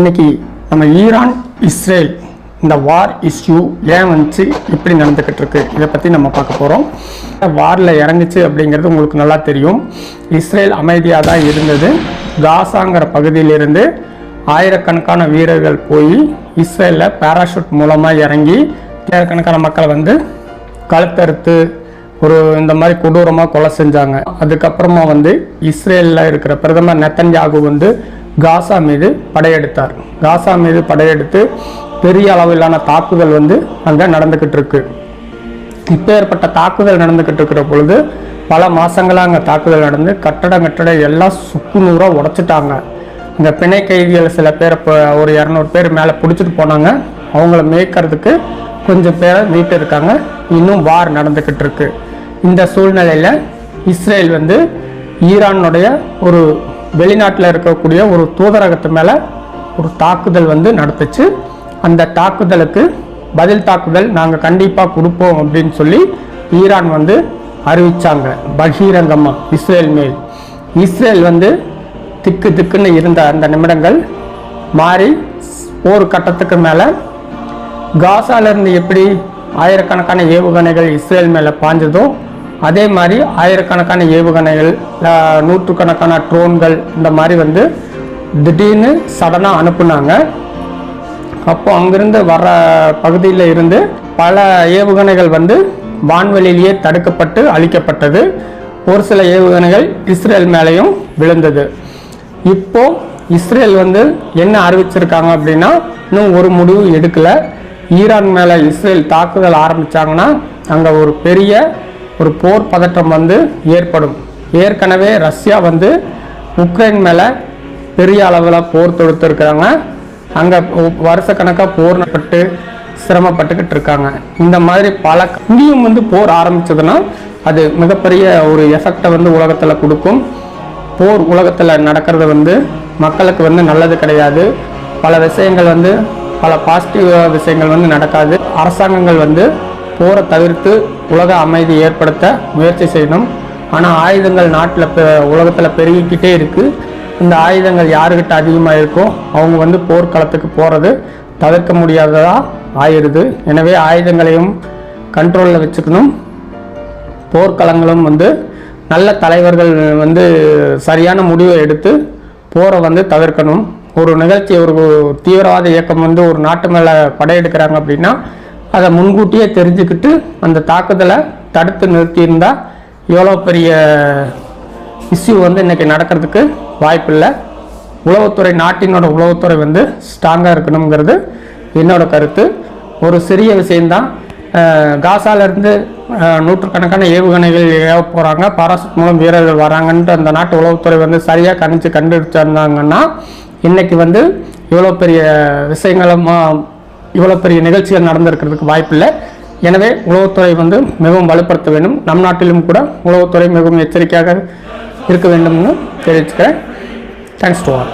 இன்னைக்கு நம்ம Iran Israel இந்த வார் இஷ்யூ ஏன் வந்துச்சு எப்படி நடந்துக்கிட்டு இருக்கு இதை பற்றி நம்ம பார்க்க போகிறோம் வாரில் இறங்குச்சு அப்படிங்கிறது உங்களுக்கு நல்லா தெரியும். இஸ்ரேல் அமைதியாக தான் இருந்தது. காசாங்கிற பகுதியிலிருந்து ஆயிரக்கணக்கான வீரர்கள் போய் இஸ்ரேலில் பேராஷூட் மூலமாக இறங்கி ஆயிரக்கணக்கான மக்களை வந்து கழுத்தறுத்து ஒரு இந்த மாதிரி கொடூரமாக கொலை செஞ்சாங்க. அதுக்கப்புறமா வந்து இஸ்ரேலில் இருக்கிற பிரதமர் நெத்தன்யாகு வந்து காசா மீது படையெடுத்தார். காசா மீது படையெடுத்து பெரிய அளவிலான தாக்குதல் வந்து அங்கே நடந்துக்கிட்டு இருக்கு. இப்போ ஏற்பட்ட தாக்குதல் நடந்துக்கிட்டு இருக்கிற பொழுது பல மாதங்களாக அங்கே தாக்குதல் நடந்து கட்டடம் கட்டட எல்லாம் சுக்கு நூறாக உடைச்சிட்டாங்க. இந்த பிணை கைதிகள் சில பேர் இப்போ ஒரு இரநூறு பேர் மேலே பிடிச்சிட்டு போனாங்க. அவங்கள மேய்க்கிறதுக்கு கொஞ்சம் பேரை மீட்டு இருக்காங்க. இன்னும் வார் நடந்துக்கிட்டு இருக்கு. இந்த சூழ்நிலையில் இஸ்ரேல் வந்து ஈரானுடைய ஒரு வெளிநாட்டில் இருக்கக்கூடிய ஒரு தூதரகத்து மேலே ஒரு தாக்குதல் வந்து நடத்துச்சு அந்த தாக்குதலுக்கு பதில் தாக்குதல் நாங்கள் கண்டிப்பாக கொடுப்போம் அப்படின்னு சொல்லி ஈரான் வந்து அறிவித்தாங்க பகிரங்கமா இஸ்ரேல் மேல். இஸ்ரேல் வந்து திக்கு திக்குன்னு இருந்த அந்த நிமிடங்கள் மாறி ஒரு கட்டத்துக்கு மேலே காசாலேருந்து எப்படி ஆயிரக்கணக்கான ஏவுகணைகள் இஸ்ரேல் மேலே பாஞ்சதோ அதே மாதிரி ஆயிரக்கணக்கான ஏவுகணைகள் நூற்றுக்கணக்கான ட்ரோன்கள் இந்த மாதிரி வந்து திடீர்னு சடனாக அனுப்புனாங்க. அப்போ அங்கிருந்து வர பகுதியில் இருந்து பல ஏவுகணைகள் வந்து வான்வெளியிலேயே தடுக்கப்பட்டு அழிக்கப்பட்டது. ஒரு சில ஏவுகணைகள் இஸ்ரேல் மேலேயும் விழுந்தது. இப்போ இஸ்ரேல் வந்து என்ன அறிவிச்சிருக்காங்க அப்படின்னா இன்னும் ஒரு முடிவு எடுக்கல. ஈரான் மேலே இஸ்ரேல் தாக்குதல் ஆரம்பிச்சாங்கன்னா அங்கே ஒரு பெரிய ஒரு போர் பதற்றம் வந்து ஏற்படும். ஏற்கனவே ரஷ்யா வந்து உக்ரைன் மேலே பெரிய அளவில் போர் தொடுத்துருக்காங்க அங்கே வருஷக்கணக்காக போர் பட்டு சிரமப்பட்டுக்கிட்டு இருக்காங்க. இந்த மாதிரி பல இங்கேயும் வந்து போர் ஆரம்பிச்சதுன்னா அது மிகப்பெரிய ஒரு எஃபெக்டை வந்து உலகத்தில் கொடுக்கும். போர் உலகத்தில் நடக்கிறது வந்து மக்களுக்கு வந்து நல்லது கிடையாது. பல விஷயங்கள் வந்து பல பாசிட்டிவ் விஷயங்கள் வந்து நடக்காது. அரசாங்கங்கள் வந்து போரை தவிர்த்து உலக அமைதி ஏற்படுத்த முயற்சி செய்யணும். ஆனால் ஆயுதங்கள் நாட்டில் உலகத்தில் பெருகிக்கிட்டே இருக்குது இந்த ஆயுதங்கள் யாருக்கிட்ட அதிகமாக இருக்கோ அவங்க வந்து போர்க்களத்துக்கு போகிறது தவிர்க்க முடியாததாக ஆயிடுது. எனவே ஆயுதங்களையும் கண்ட்ரோலில் வச்சுக்கணும். போர்க்களங்களும் வந்து நல்ல தலைவர்கள் வந்து சரியான முடிவை எடுத்து போரை வந்து தவிர்க்கணும். ஒரு நிகழ்ச்சி ஒரு தீவிரவாத இயக்கம் வந்து ஒரு நாட்டு மேலே படையெடுக்கிறாங்க அப்படின்னா அதை முன்கூட்டியே தெரிஞ்சுக்கிட்டு அந்த தாக்குதலை தடுத்து நிறுத்தியிருந்தால் எவ்வளோ பெரிய இஷ்யூ வந்து இன்றைக்கி நடக்கிறதுக்கு வாய்ப்பில்லை. உளவுத்துறை நாட்டினோட உளவுத்துறை வந்து ஸ்ட்ராங்காக இருக்கணுங்கிறது என்னோட கருத்து. ஒரு சிறிய விஷயந்தான் காசாலேருந்து நூற்றுக்கணக்கான ஏவுகணைகள் ஏவ போகிறாங்க பாராசூட் மூலம் வீரர்கள் வராங்கன்ட்டு அந்த நாட்டு உளவுத்துறை வந்து சரியாக கணிச்சு கண்டுபிடிச்சிருந்தாங்கன்னா இன்றைக்கி வந்து இவ்வளோ பெரிய விஷயங்களும் இவ்வளோ பெரிய நிகழ்ச்சிகள் நடந்திருக்கிறதுக்கு வாய்ப்பில்லை. எனவே உளவுத்துறை வந்து மிகவும் வலுப்படுத்த வேண்டும். நம் நாட்டிலும் கூட உளவுத்துறை மிகவும் எச்சரிக்கையாக இருக்க வேண்டும்னு தெரிவிச்சுக்கிறேன். Thanks to all